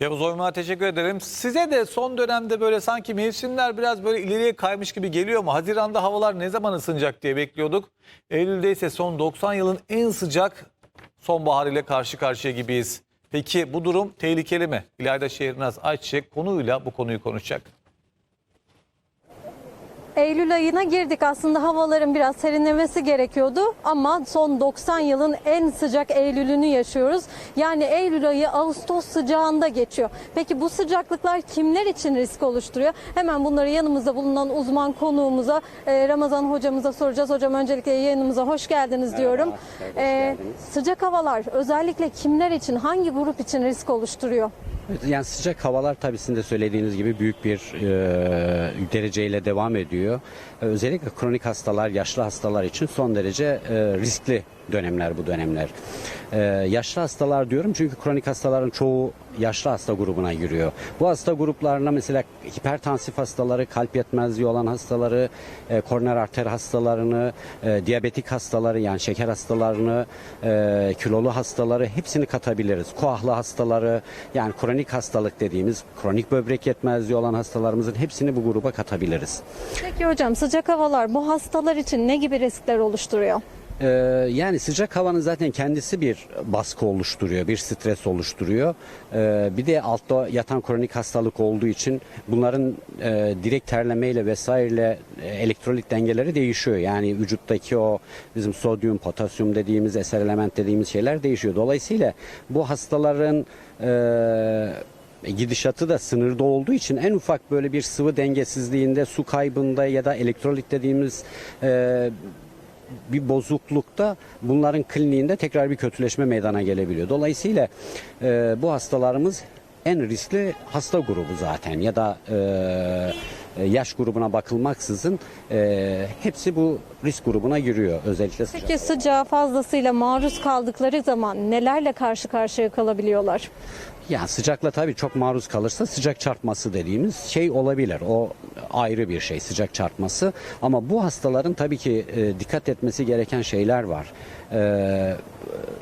Yavuz Oyman'a teşekkür ederim. Size de son dönemde böyle sanki mevsimler biraz böyle ileriye kaymış gibi geliyor mu? Haziran'da havalar ne zaman ısınacak diye bekliyorduk. Eylül'de ise son 90 yılın en sıcak sonbahar ile karşı karşıya gibiyiz. Peki bu durum tehlikeli mi? İlayda Şehrnaz Ayçiçek konuyla bu konuyu konuşacak. Eylül ayına girdik aslında havaların biraz serinlemesi gerekiyordu ama son 90 yılın en sıcak Eylül'ünü yaşıyoruz. Yani Eylül ayı Ağustos sıcağında geçiyor. Peki bu sıcaklıklar kimler için risk oluşturuyor? Hemen bunları yanımızda bulunan uzman konuğumuza e, Ramazan hocamıza soracağız. Hocam öncelikle yayınımıza hoş geldiniz diyorum. hoş E, geldiniz. sıcak havalar özellikle kimler için hangi grup için risk oluşturuyor? Yani sıcak havalar tabii sizin de söylediğiniz gibi büyük bir e, dereceyle devam ediyor. E, özellikle kronik hastalar, yaşlı hastalar için son derece e, riskli dönemler bu dönemler. E, yaşlı hastalar diyorum çünkü kronik hastaların çoğu yaşlı hasta grubuna giriyor. Bu hasta gruplarına mesela hipertansif hastaları, kalp yetmezliği olan hastaları, e, koroner arter hastalarını, e, diyabetik hastaları yani şeker hastalarını, e, kilolu hastaları hepsini katabiliriz. Koahlı hastaları yani kronik hastalık dediğimiz kronik böbrek yetmezliği olan hastalarımızın hepsini bu gruba katabiliriz. Peki hocam sıcak havalar bu hastalar için ne gibi riskler oluşturuyor? Ee, yani sıcak havanın zaten kendisi bir baskı oluşturuyor, bir stres oluştururuyor. Ee, bir de altta yatan kronik hastalık olduğu için bunların e, direkt terlemeyle vesaireyle e, elektrolit dengeleri değişiyor. Yani vücuttaki o bizim sodyum, potasyum dediğimiz, eser element dediğimiz şeyler değişiyor. Dolayısıyla bu hastaların e, gidişatı da sınırda olduğu için en ufak böyle bir sıvı dengesizliğinde, su kaybında ya da elektrolit dediğimiz e, bir bozuklukta bunların kliniğinde tekrar bir kötüleşme meydana gelebiliyor. Dolayısıyla e, bu hastalarımız en riskli hasta grubu zaten ya da e, yaş grubuna bakılmaksızın e, hepsi bu risk grubuna giriyor özellikle sıcak. Peki sıcağa fazlasıyla maruz kaldıkları zaman nelerle karşı karşıya kalabiliyorlar? Yani sıcakla tabii çok maruz kalırsa sıcak çarpması dediğimiz şey olabilir. O ayrı bir şey sıcak çarpması. Ama bu hastaların tabii ki e, dikkat etmesi gereken şeyler var. Ee,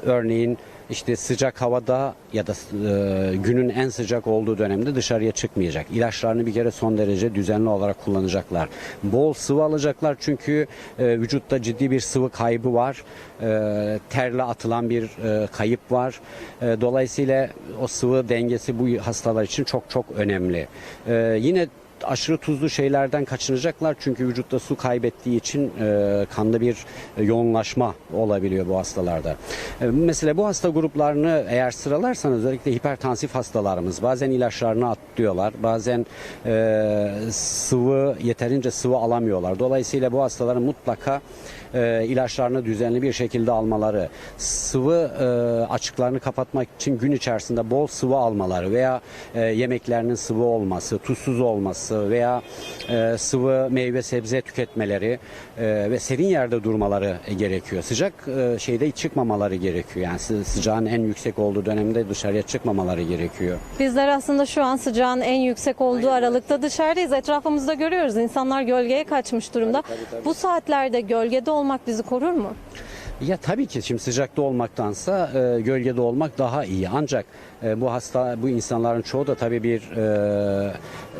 örneğin işte sıcak havada ya da e, günün en sıcak olduğu dönemde dışarıya çıkmayacak. İlaçlarını bir kere son derece düzenli olarak kullanacaklar. Bol sıvı alacaklar çünkü e, vücutta ciddi bir sıvı kaybı var. E, terle atılan bir e, kayıp var. E, dolayısıyla o sıvı dengesi bu hastalar için çok çok önemli. E, yine aşırı tuzlu şeylerden kaçınacaklar çünkü vücutta su kaybettiği için e, kanda bir yoğunlaşma olabiliyor bu hastalarda. E, mesela bu hasta gruplarını eğer sıralarsanız özellikle hipertansif hastalarımız bazen ilaçlarını atlıyorlar, bazen e, sıvı yeterince sıvı alamıyorlar. Dolayısıyla bu hastaların mutlaka e, ilaçlarını düzenli bir şekilde almaları, sıvı e, açıklarını kapatmak için gün içerisinde bol sıvı almaları veya e, yemeklerinin sıvı olması, tuzsuz olması veya e, sıvı meyve sebze tüketmeleri e, ve serin yerde durmaları gerekiyor. Sıcak e, şeyde çıkmamaları gerekiyor. Yani sı- sıcağın en yüksek olduğu dönemde dışarıya çıkmamaları gerekiyor. Bizler aslında şu an sıcağın en yüksek olduğu aralıkta dışarıdayız. Etrafımızda görüyoruz. İnsanlar gölgeye kaçmış durumda. Bu saatlerde gölgede olmak bizi korur mu? Ya tabii ki şimdi sıcakta olmaktansa e, gölgede olmak daha iyi. Ancak e, bu hasta bu insanların çoğu da tabii bir e,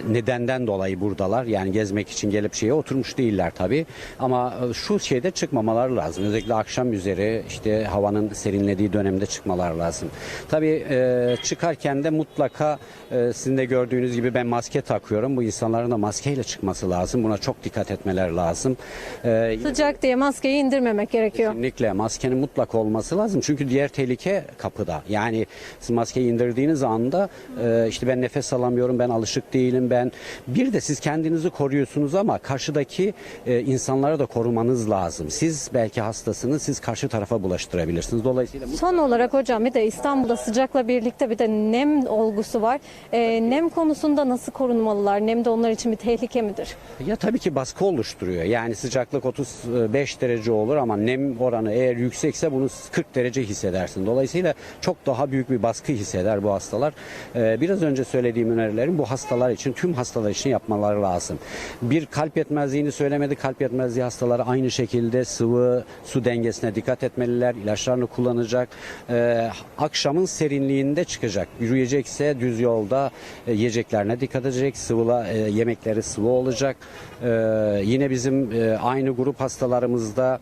nedenden dolayı buradalar. Yani gezmek için gelip şeye oturmuş değiller tabii. Ama e, şu şeyde çıkmamaları lazım. Özellikle akşam üzeri işte havanın serinlediği dönemde çıkmalar lazım. Tabii e, çıkarken de mutlaka e, sizin de gördüğünüz gibi ben maske takıyorum. Bu insanların da maskeyle çıkması lazım. Buna çok dikkat etmeleri lazım. E, Sıcak diye maskeyi indirmemek gerekiyor. Kesinlikle maskenin mutlak olması lazım. Çünkü diğer tehlike kapıda. Yani siz maskeyi indirdiğiniz anda e, işte ben nefes alamıyorum, ben alışık değilim, ben bir de siz kendinizi koruyorsunuz ama karşıdaki e, insanları da korumanız lazım. Siz belki hastasınız, siz karşı tarafa bulaştırabilirsiniz. Dolayısıyla Son olarak hocam bir de İstanbul'da sıcakla birlikte bir de nem olgusu var. Ee, nem konusunda nasıl korunmalılar? Nem de onlar için bir tehlike midir? Ya tabii ki baskı oluşturuyor. Yani sıcaklık 35 derece olur ama nem oranı eğer yüksekse bunu 40 derece hissedersin. Dolayısıyla çok daha büyük bir baskı hissedersin. eder bu hastalar. Ee, biraz önce söylediğim önerilerin bu hastalar için tüm hastalar için yapmaları lazım. Bir kalp yetmezliğini söylemedi. Kalp yetmezliği hastaları aynı şekilde sıvı su dengesine dikkat etmeliler. İlaçlarını kullanacak. Ee, akşamın serinliğinde çıkacak. Yürüyecekse düz yolda e, yiyeceklerine dikkat edecek. Sıvıla e, yemekleri sıvı olacak. Ee, yine bizim e, aynı grup hastalarımızda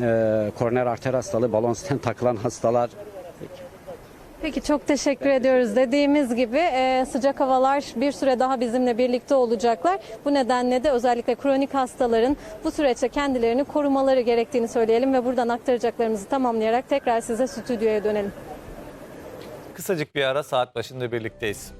e, koroner arter hastalığı, balon stent takılan hastalar Peki çok teşekkür ediyoruz. Dediğimiz gibi e, sıcak havalar bir süre daha bizimle birlikte olacaklar. Bu nedenle de özellikle kronik hastaların bu süreçte kendilerini korumaları gerektiğini söyleyelim ve buradan aktaracaklarımızı tamamlayarak tekrar size stüdyoya dönelim. Kısacık bir ara saat başında birlikteyiz.